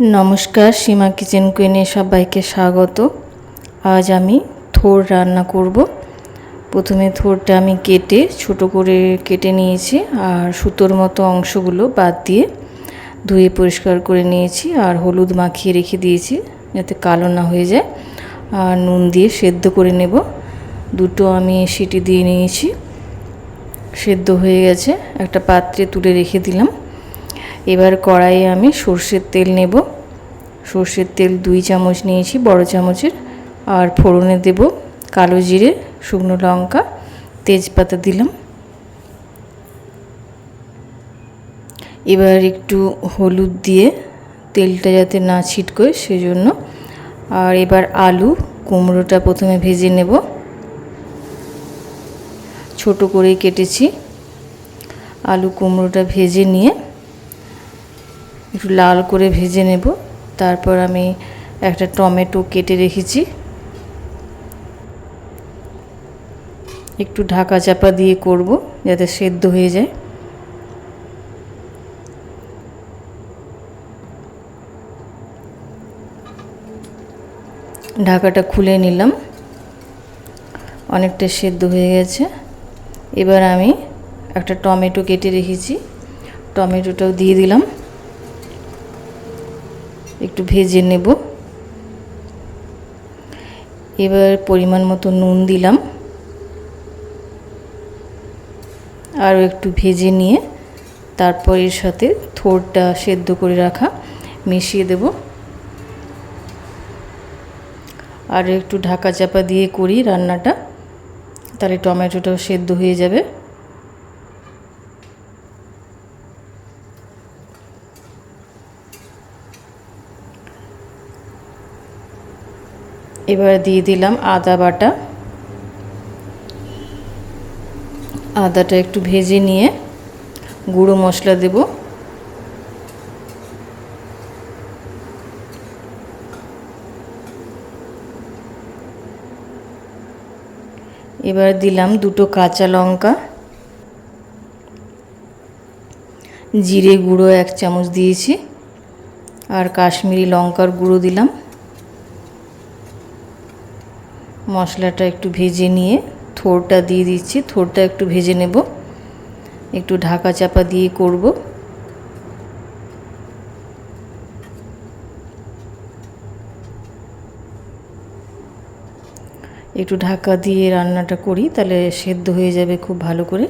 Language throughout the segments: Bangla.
নমস্কার, সীমা কিচেন কুইনে সবাইকে স্বাগত। আজ আমি থোর রান্না করব। প্রথমে থোরটা আমি কেটে, ছোট করে কেটে নিয়েছি আর সুতোর মতো অংশগুলো বাদ দিয়ে ধুয়ে পরিষ্কার করে নিয়েছি আর হলুদ মাখিয়ে রেখে দিয়েছি যাতে কালো না হয়ে যায়। আর নুন দিয়ে সেদ্ধ করে নেব। দুটো আমি সিটি দিয়ে নিয়েছি। সেদ্ধ হয়ে গেছে। একটা পাত্রে তুলে রেখে দিলাম। এবার কড়াইয়ে আমি সর্ষের তেল নেব। সর্ষের তেল দুই চামচ নিয়েছি, বড় চামচের। আর ফোড়নে দেব কালো জিরে, শুকনো লঙ্কা, তেজপাতা দিলাম। এবার একটু হলুদ দিয়ে তেলটা যাতে না ছিটকোয় সেজন্য। আর এবার আলু, কুমড়োটা প্রথমে ভেজে নেব। ছোট করে কেটেছি। আলু, কুমড়োটা ভেজে নিয়ে একটু লাল করে ভেজে নেব। তারপর আমি একটা টমেটো কেটে রেখেছি। একটু ঢাকা চাপা দিয়ে করব যাতে সেদ্ধ হয়ে যায়। ঢাকাটা খুলে নিলাম। অনেকটা সেদ্ধ হয়ে গেছে। এবার আমি একটা টমেটো কেটে রেখেছি। টমেটোটাও দিয়ে দিলাম। একটু ভেজে নেব। এবার পরিমাণ মতো নুন দিলাম। আরও একটু ভেজে নিয়ে তারপর এর সাথে থোরটা সেদ্ধ করে রাখা মিশিয়ে দেব। আর একটু ঢাকা চাপা দিয়ে করি রান্নাটা, তাহলে টমেটোটাও সেদ্ধ হয়ে যাবে। এবার দিয়ে দিলাম আদা বাটা। আদাটা একটু ভেজে নিয়ে গুঁড়ো মশলা দেব। এবার দিলাম দুটো কাঁচা লঙ্কা। জিরে গুঁড়ো এক চামচ দিয়েছি। আর কাশ্মীরি লঙ্কার গুঁড়ো দিলাম। মশলাটা একটু ভেজে নিয়ে থোরটা দিয়ে দিচ্ছি। থোরটা একটু ভেজে নেব। একটু ঢাকা চাপা দিয়ে করব। একটু ঢাকা দিয়ে রান্নাটা করি, তাহলে সেদ্ধ হয়ে যাবে খুব ভালো করে।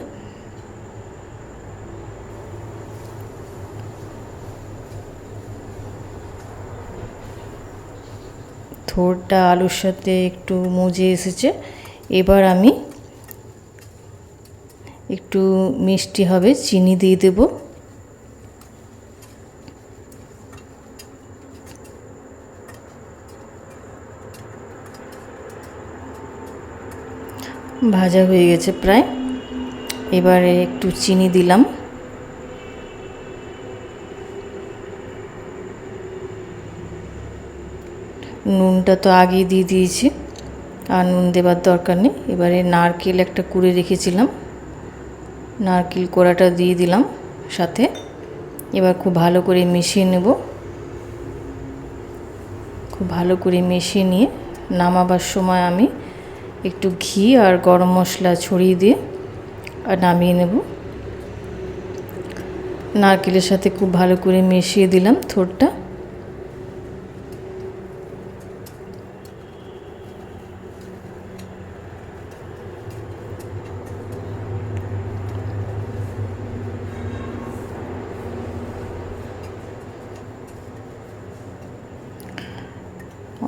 থোরটা আলুর সাথে একটু মজে এসেছে। এবার আমি একটু মিষ্টি হবে, চিনি দিয়ে দেব। ভাজা হয়ে গেছে প্রায়। এবারে একটু চিনি দিলাম। নুনটা তো আগেই দিয়ে দিয়েছি, আর নুন দেবার দরকার নেই। এবারে নারকেল একটা কুড়ে রেখেছিলাম, নারকেল কোড়াটা দিয়ে দিলাম সাথে। এবার খুব ভালো করে মিশিয়ে নেব। খুব ভালো করে মিশিয়ে নিয়ে নামাবার সময় আমি একটু ঘি আর গরম মশলা ছড়িয়ে দিয়ে আর নামিয়ে নেব। নারকেলের সাথে খুব ভালো করে মিশিয়ে দিলাম থোরটা।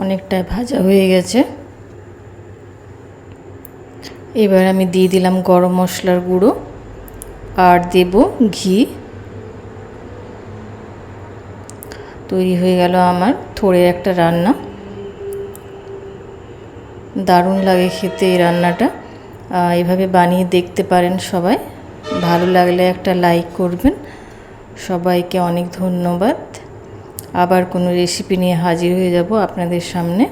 অনেকটা ভাজা হয়ে গেছে। এবার আমি দিয়ে দিলাম গরম মশলার গুঁড়ো আর দেব ঘি। তৈরি হয়ে গেল আমার থোড়ের একটা রান্না। দারুণ লাগে খেতে এই রান্নাটা। এভাবে বানিয়ে দেখতে পারেন সবাই। ভালো লাগলে একটা লাইক করবেন। সবাইকে অনেক ধন্যবাদ। আবার কোনো রেসিপি নিয়ে হাজির হয়ে যাব আপনাদের সামনে।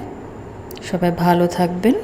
সবাই ভালো থাকবেন।